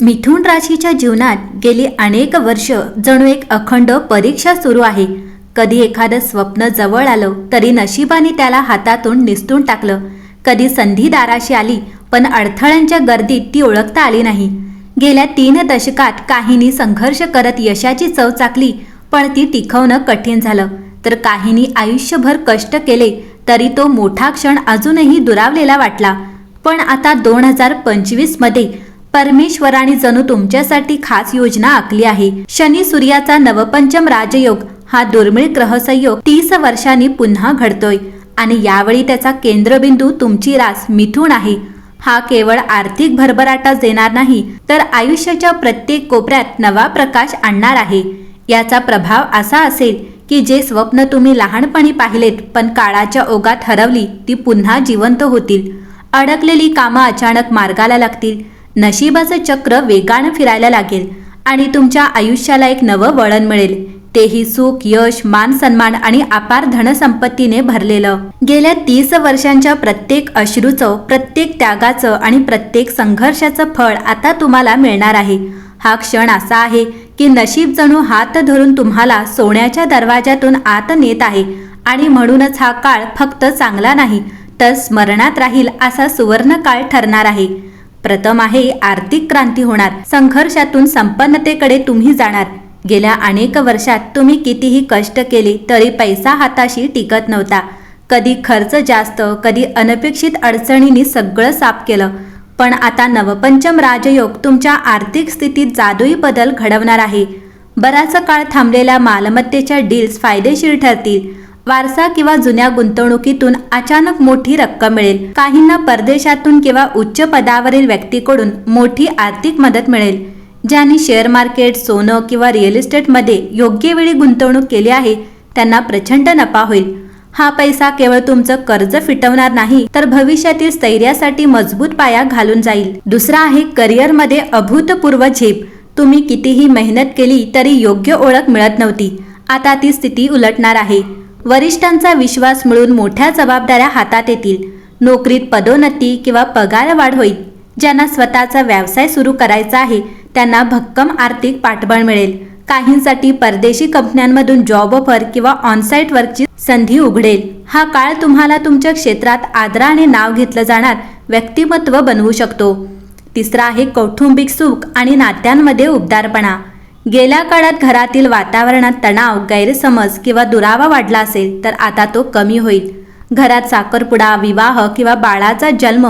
मिथुन राशीच्या जीवनात गेली अनेक वर्ष जणू एक अखंड परीक्षा सुरू आहे. कधी एखादं स्वप्न जवळ आलं तरी नशिबाने त्याला हातातून निसटून टाकलं. कधी संधी दाराशी आली पण अडथळ्यांच्या गर्दीत ती ओळखता आली नाही. गेल्या तीन दशकात काहींनी संघर्ष करत यशाची चव चाकली पण ती टिकवणं कठीण झालं. तर काहींनी आयुष्यभर कष्ट केले तरी तो मोठा क्षण अजूनही दुरावलेला वाटला. पण आता दोन हजार पंचवीसमध्ये परमेश्वराने जणू तुमच्यासाठी खास योजना आखली आहे. शनी सूर्याचा नवपंचम राजयोग हा दुर्मिळ ग्रहसंयोग तीस वर्षांनी पुन्हा घडतोय. आणि यावेळी त्याचा केंद्रबिंदू तुमची रास मिथून आहे. हा केवळ आर्थिक भरभराटाच देणार नाही तर आयुष्याच्या प्रत्येक कोपऱ्यात नवा प्रकाश आणणार आहे. याचा प्रभाव असा असेल की जे स्वप्न तुम्ही लहानपणी पाहिलेत पण काळाच्या ओघात हरवली ती पुन्हा जिवंत होतील. अडकलेली कामं अचानक मार्गाला लागतील. नशिबाचं चक्र वेगानं फिरायला लागेल आणि तुमच्या आयुष्याला एक नवं वळण मिळेल. तेही सुख यश मान सन्मान आणि अपार धनसंपत्तीने भरलेलं. गेल्या तीस वर्षांच्या प्रत्येक अश्रूचं प्रत्येक त्यागाचं आणि प्रत्येक संघर्षाचं फळ आता तुम्हाला मिळणार आहे. हा क्षण असा आहे की नशीब जणू हात धरून तुम्हाला सोन्याच्या दरवाजातून आत नेत आहे आणि म्हणूनच हा काळ फक्त चांगला नाही तर स्मरणात राहील असा सुवर्ण काळ ठरणार आहे. प्रथम आहे आर्थिक क्रांती होणार. संघर्षातून संपन्नतेकडे तुम्ही जाणार. गेल्या अनेक वर्षात तुम्ही कितीही कष्ट केले तरी पैसा हाताशी टिकत नव्हता. कधी खर्च जास्त कधी अनपेक्षित अडचणींनी सगळं साफ केलं. पण आता नवपंचम राजयोग तुमच्या आर्थिक स्थितीत जादुई बदल घडवणार आहे. बराच काळ थांबलेल्या मालमत्तेच्या डील्स फायदेशीर ठरतील. वारसा किंवा जुन्या गुंतवणुकीतून अचानक मोठी रक्कम मिळेल. काहींना परदेशातून किंवा उच्च पदावरील व्यक्तीकडून मोठी आर्थिक मदत मिळेल. ज्यांनी शेअर मार्केट सोनं किंवा रिअल इस्टेटमध्ये योग्य वेळी गुंतवणूक केली आहे त्यांना प्रचंड नफा होईल. हा पैसा केवळ तुमचं कर्ज फिटवणार नाही तर भविष्यातील स्थैर्यासाठी मजबूत पाया घालून जाईल. दुसरा आहे करिअरमध्ये अभूतपूर्व झेप. तुम्ही कितीही मेहनत केली तरी योग्य ओळख मिळत नव्हती. आता ती स्थिती उलटणार आहे. वरिष्ठांचा विश्वास मिळून मोठ्या जबाबदाऱ्या हातात येतील. नोकरीत पदोन्नती किंवा पगार वाढ होईल. ज्यांना स्वतःचा व्यवसाय सुरू करायचा आहे त्यांना भक्कम आर्थिक पाठबळ मिळेल. काहींसाठी परदेशी कंपन्यांमधून जॉब ऑफर किंवा ऑनसाईट वर्कची संधी उघडेल. हा काळ तुम्हाला तुमच्या क्षेत्रात आदराने नाव घेतलं जाणार व्यक्तिमत्व बनवू शकतो. तिसरा आहे कौटुंबिक सुख आणि नात्यांमध्ये उबदारपणा. गेल्या काळात घरातील वातावरणात तणाव गैरसमज किंवा दुरावा वाढला असेल तर आता तो कमी होईल. घरात साखरपुडा विवाह किंवा बाळाचा जन्म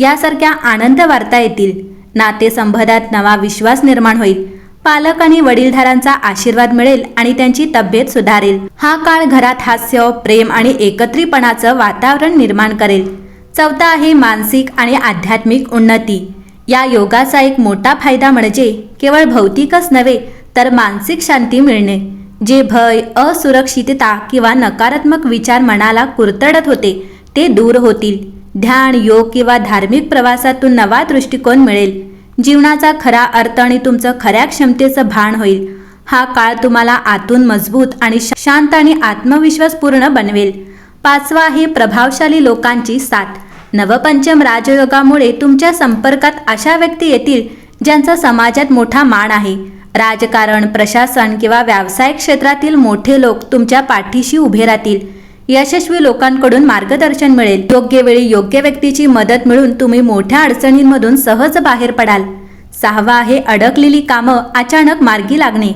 यासारख्या आनंद वार्ता येतील. नातेसंबंधात नवा विश्वास निर्माण होईल. पालक आणि वडीलधारांचा आशीर्वाद मिळेल आणि त्यांची तब्येत सुधारेल. हा काळ घरात हास्य प्रेम आणि एकत्रीपणाचं वातावरण निर्माण करेल. चौथा आहे मानसिक आणि आध्यात्मिक उन्नती. या योगाचा एक मोठा फायदा म्हणजे केवळ भौतिकच नव्हे तर मानसिक शांती मिळणे. जे भय असुरक्षितता किंवा नकारात्मक विचार मनाला कुरतडत होते ते दूर होतील. ध्यान योग किंवा धार्मिक प्रवासातून नवा दृष्टिकोन मिळेल. जीवनाचा खरा अर्थ आणि तुमचं खऱ्या क्षमतेचं भान होईल. हा काळ तुम्हाला आतून मजबूत आणि शांत आणि आत्मविश्वासपूर्ण बनवेल. पाचवा आहे प्रभावशाली लोकांची साथ. नवपंचम राजयोगामुळे तुमच्या संपर्कात अशा व्यक्ती येतील ज्यांचा समाजात मोठा मान आहे. राजकारण प्रशासन किंवा व्यावसायिक क्षेत्रातील मोठे लोक तुमच्या पाठीशी उभे राहतील. यशस्वी लोकांकडून मार्गदर्शन मिळेल. योग्य वेळी योग्य व्यक्तीची मदत मिळून तुम्ही मोठ्या अडचणींमधून सहज बाहेर पडाल. सहावा आहे अडकलेली कामं अचानक मार्गी लागणे.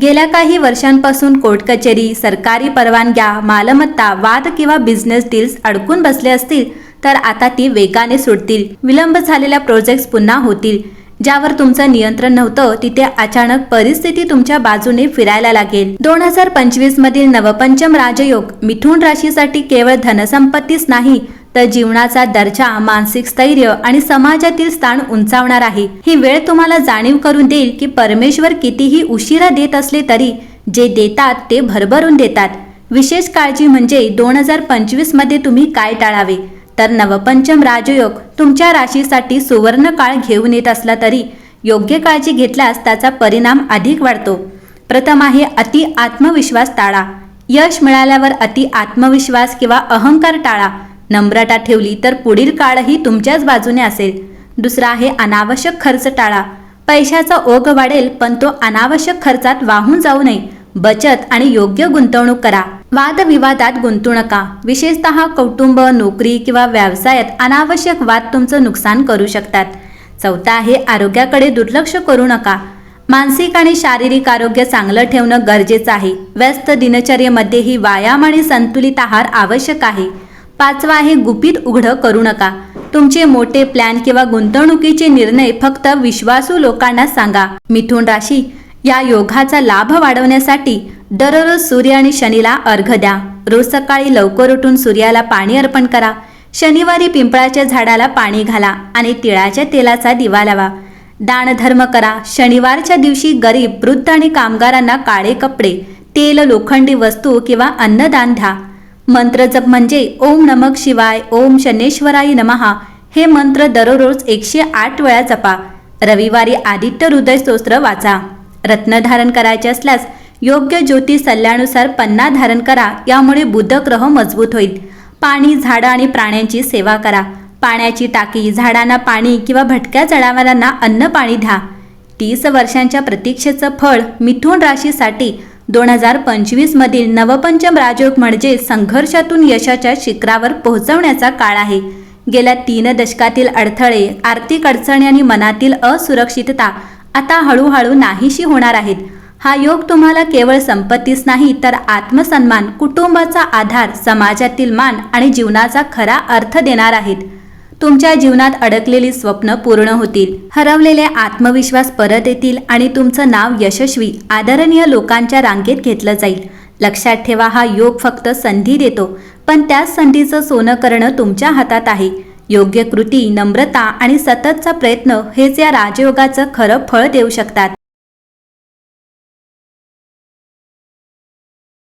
गेल्या काही वर्षांपासून कोर्ट कचेरी सरकारी परवानग्या मालमत्ता वाद किंवा बिझनेस डील्स अडकून बसले असतील तर आता ती वेगाने सुटतील. विलंब झालेल्या प्रोजेक्ट्स पुन्हा होतील. ज्यावर तुमचं नियंत्रण नव्हतं तिथे अचानक परिस्थिती तुमच्या बाजूने फिरायला लागेल. दोन हजार पंचवीस मधील नवपंचम राजयोग मिथुन राशीसाठी केवळ धनसंपत्तीच नाही तर जीवनाचा दर्जा मानसिक स्थैर्य आणि समाजातील स्थान उंचावणार आहे. ही वेळ तुम्हाला जाणीव करून देईल की परमेश्वर कितीही उशिरा देत असले तरी जे देतात ते भरभरून देतात. विशेष काळजी म्हणजे दोन हजार पंचवीसमध्ये तुम्ही काय टाळावे? तर नवपंचम राजयोग तुमच्या राशीसाठी सुवर्ण काळ घेऊन येत असला तरी योग्य काळजी घेतल्यास त्याचा परिणाम अधिक वाढतो. प्रथम आहे अति आत्मविश्वास टाळा. यश मिळाल्यावर अति आत्मविश्वास किंवा अहंकार टाळा. नम्रता ठेवली तर पुढील काळही तुमच्याच बाजूने असेल. दुसरा आहे अनावश्यक खर्च टाळा. पैशाचा ओघ वाढेल पण तो अनावश्यक खर्चात वाहून जाऊ नये. बचत आणि योग्य गुंतवणूक करा. वादविवादात गुंतू नका. विशेषतः कौटुंब नोकरी किंवा व्यवसायात अनावश्यक वाद तुमचं नुकसान करू शकतात. चौथा आहे आरोग्याकडे दुर्लक्ष करू नका. मानसिक आणि शारीरिक आरोग्य चांगलं ठेवणं गरजेचं आहे. व्यस्त दिनचर्येमध्येही व्यायाम आणि संतुलित आहार आवश्यक आहे. पाचवा आहे गुपित उघडं करू नका. तुमचे मोठे प्लॅन किंवा गुंतवणुकीचे निर्णय फक्त विश्वासू लोकांना सांगा. मिथुन राशी या योगाचा लाभ वाढवण्यासाठी दररोज सूर्य आणि शनीला अर्घ द्या. रोज सकाळी लवकर उठून सूर्याला पाणी अर्पण करा. शनिवारी पिंपळाच्या झाडाला पाणी घाला आणि तिळाच्या तेलाचा दिवा लावा. दानधर्म करा. शनिवारच्या दिवशी गरीब वृद्ध आणि कामगारांना काळे कपडे तेल लोखंडी वस्तू किंवा अन्नदान द्या. मंत्र जप म्हणजे ओम नमक शिवाय ओम शनेश्वराय नमहा हे मंत्र दररोज एकशे आठ वेळा जपा. रविवारी आदित्य हृदय स्तोत्र वाचा. रत्न धारण करायचे असल्यास योग्य ज्योती सल्ल्यानुसार पन्ना धारण करा. यामुळे बुध ग्रह मजबूत होईल. पाणी झाडं आणि प्राण्यांची सेवा करा. पाण्याची टाकी झाडांना पाणी किंवा भटक्या जनावरांना अन्न पाणी द्या. तीस वर्षांच्या प्रतीक्षेचं फळ मिथुन राशीसाठी दोन हजार पंचवीसमधील नवपंचम राजयोग म्हणजे संघर्षातून यशाच्या शिखरावर पोहोचवण्याचा काळ आहे. गेल्या तीन दशकातील अडथळे आर्थिक अडचणी आणि मनातील असुरक्षितता आता हळूहळू नाहीशी होणार आहेत. हा योग तुम्हाला केवळ संपत्तीच नाही तर आत्मसन्मान कुटुंबाचा आधार समाजातील मान आणि जीवनाचा खरा अर्थ देणार आहेत. तुमच्या जीवनात अडकलेली स्वप्न पूर्ण होतील. हरवलेले आत्मविश्वास परत येतील आणि तुमचं नाव यशस्वी आदरणीय लोकांच्या रांगेत घेतलं जाईल. लक्षात ठेवा हा योग फक्त संधी देतो पण त्याच संधीचं सोनं करणं तुमच्या हातात आहे. योग्य कृती नम्रता आणि सततचा प्रयत्न हेच या राजयोगाचं खरं फळ देऊ शकतात.